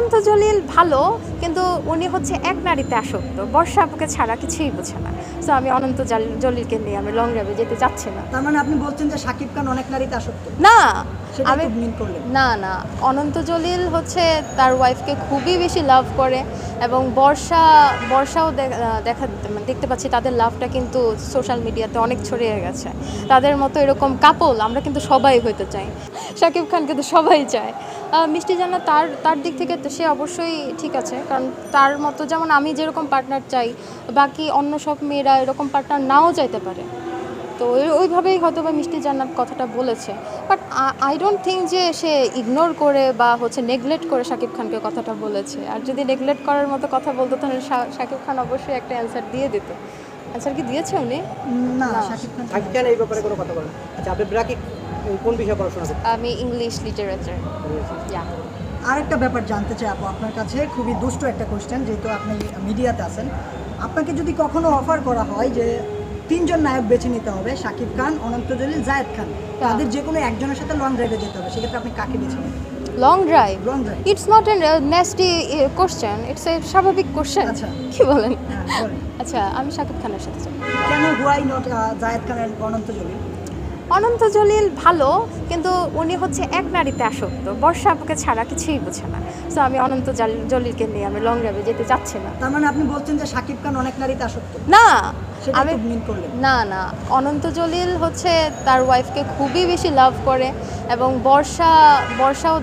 অনন্ত জলিল ভালো কিন্তু উনি হচ্ছে এক নারীতে আসক্ত। বর্ষা আপুকে ছাড়া কিছুই বোঝে না। সো আমি অনন্ত জাল- জলিলকে নিয়ে আমি লং ড্রাইভে যেতে চাচ্ছি না। তার মানে আপনি বলছেন যে শাকিব খান অনেক নারীতে আসক্ত? না! আমি না না। অনন্ত জলিল হচ্ছে তার ওয়াইফকে খুবই বেশি লাভ করে এবং বর্ষা বর্ষাও দেখা মানে দেখতে পাচ্ছি তাদের লাভটা কিন্তু সোশ্যাল মিডিয়াতে অনেক ছড়িয়ে গেছে। তাদের মতো এরকম কাপল আমরা কিন্তু সবাই হইতে চাই। শাকিব খান কিন্তু সবাই চায়। মিষ্টি জানা তার তার দিক থেকে তো সে অবশ্যই ঠিক আছে। কারণ তার মতো যেমন আমি যেরকম পার্টনার চাই বাকি অন্য সব মেয়েরা এরকম পার্টনার নাও চাইতে পারে। তো ওই- ওইভাবেই হয়তো বা মিষ্টি জান্নাত কথাটা বলেছে। বাট আই ডোন্ট থিঙ্ক যে সে ইগনোর করে বা হচ্ছে নেগলেক্ট করে শাকিব খানকে কথাটা বলেছে। আর যদি নেগলেক্ট করার মতো কথা বলতো তাহলে শা- শাকিব খান অবশ্যই একটা অ্যান্সার দিয়ে দিত। অ্যান্সার কি দিয়েছে উনি? না না। শাকিব খান এই ব্যাপারে কোনো কথা বলেন। আচ্ছা আপনি ব্রাকি কোন বিষয়ে পড়াশোনা করছেন আমি ইংলিশ লিটারেচার আরেকটা ব্যাপার জানতে চাই আপু আপনার কাছে খুবই দুষ্ট একটা কোশ্চেন যেহেতু আপনি মিডিয়াতে আছেন। আপনাকে যদি কখনো অফার করা হয় যে তিনজন নায়ক বেছে নিতে হবে শাকিব খান অনন্ত জলিল জায়েদ খান তাদের যে কোনো একজনের সাথে লং ড্রাইভে যেতে হবে সেক্ষেত্রে আপনি কাকে বেছে নেবেন? Long drive long drive it's not a nasty question it's a স্বাভাবিক কোশ্চেন আচ্ছা। কি বলেন? হ্যাঁ বলেন। আচ্ছা আমি শাকিব খানের সাথে যাব কেন হুয়াই নট জায়েদ খান অনন্ত জলিল? অনন্ত জলিল ভালো কিন্তু উনি হচ্ছে এক নারীতে আসক্ত। বর্ষা আপুকে ছাড়া কিছুই বোঝে না। সো আমি অনন্ত জাল- জলিলকে নিয়ে আমি লং ড্রাইভে যেতে চাচ্ছি না। তার মানে আপনি বলছেন যে সাকিব খান অনেক নারীতে আসক্ত? না! আমি না না অনন্ত জলিল হচ্ছে তার ওয়াইফকে খুবই বেশি লাভ করে এবং বর্ষা বর্ষাও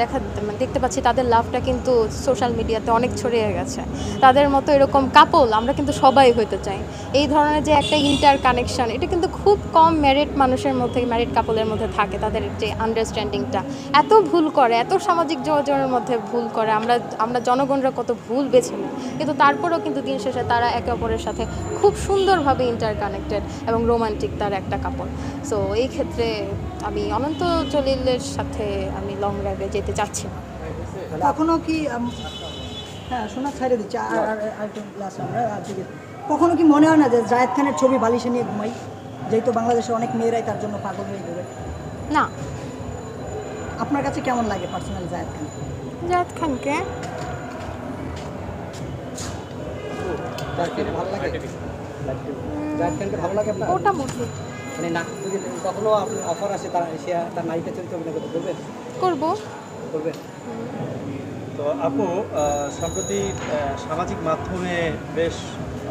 দেখা মানে দেখতে পাচ্ছি তাদের লাভটা কিন্তু সোশ্যাল মিডিয়াতে অনেক ছড়িয়ে গেছে। তাদের মতো এরকম কাপল আমরা কিন্তু সবাই হইতে চাই। এই ধরনের যে একটা ইন্টার কানেকশন এটা কিন্তু খুব কম ম্যারিড মানুষের মধ্যে ম্যারিড কাপলের মধ্যে থাকে তাদের যে আন্ডারস্ট্যান্ডিংটা এত ভুল করে এত সামাজিক যোগাযোগের মধ্যে ভুল করে আমরা আমরা জনগণরা কত ভুল বেছে নিই। কিন্তু তারপরেও কিন্তু দিন শেষে তারা একে অপরের সাথে খুব সুন্দরভাবে ইন্টার কানেক্টেড এবং রোমান্টিক তার একটা কাপড় সো এই ক্ষেত্রে আমি অনন্ত জলিলের সাথে আমি লং ড্রাইভে যেতে চাচ্ছি না। কখনো কি হ্যাঁ শোনা ছাড়ে দিচ্ছি আর আর কখনো কি মনে হয় না যে জায়েদ খানের ছবি বালিশে নিয়ে ঘুমাই? যেহেতু বাংলাদেশের অনেক মেয়েরাই তার জন্য পাগল হয়ে ঘুরে না। আপনার কাছে কেমন লাগে পার্সোনাল জায়েদ খান? জাহেদ খানকে? ভালো লাগে? খানকে ভালো লাগে আপনার? মোটামুটি মানে না যদি কখনো আপনার অফার আসে তার সে তার নায়িকা চরিত্রে অভিনয় করতে করবেন? করব। করবেন? তো আপু সম্প্রতি সামাজিক মাধ্যমে বেশ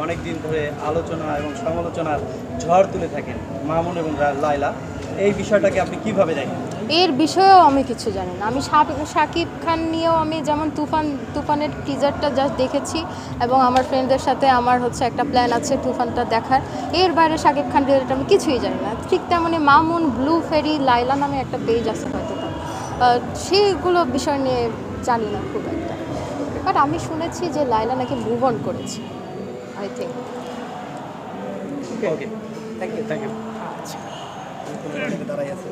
অনেক দিন ধরে আলোচনা এবং সমালোচনার ঝড় তুলে থাকেন মামুন এবং লায়লা। এই বিষয়টাকে আপনি কীভাবে দেখেন? এর বিষয়েও আমি কিছু জানি না। আমি শাক- শাকিব খান নিয়েও আমি যেমন তুফান তুফানের টিজারটা জাস্ট দেখেছি এবং আমার ফ্রেন্ডদের সাথে আমার হচ্ছে একটা প্ল্যান আছে তুফানটা দেখার। এর বাইরে শাকিব খান রিলেটেড আমি কিছুই জানি না। ঠিক তেমনই মামুন ব্লু ফেরি লাইলা নামে একটা পেজ আছে হয়তো সেইগুলো বিষয় নিয়ে জানি না খুব একটা। বাট আমি শুনেছি যে লাইলা নাকি মুভ অন করেছে I think okay thank you thank you আচ্ছা। দাঁড়াই আছে।